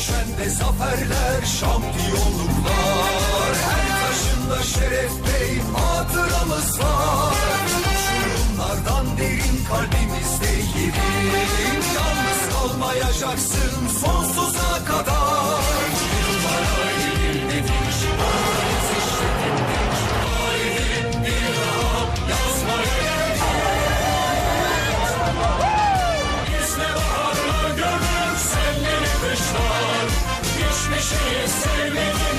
döşende zaferler, şampiyonluklar. Her taşında şeref bey hatıramız var. Uçurumlardan derin kalbimizde yerin. Yalnız kalmayacaksın sonsuza kadar. Baby.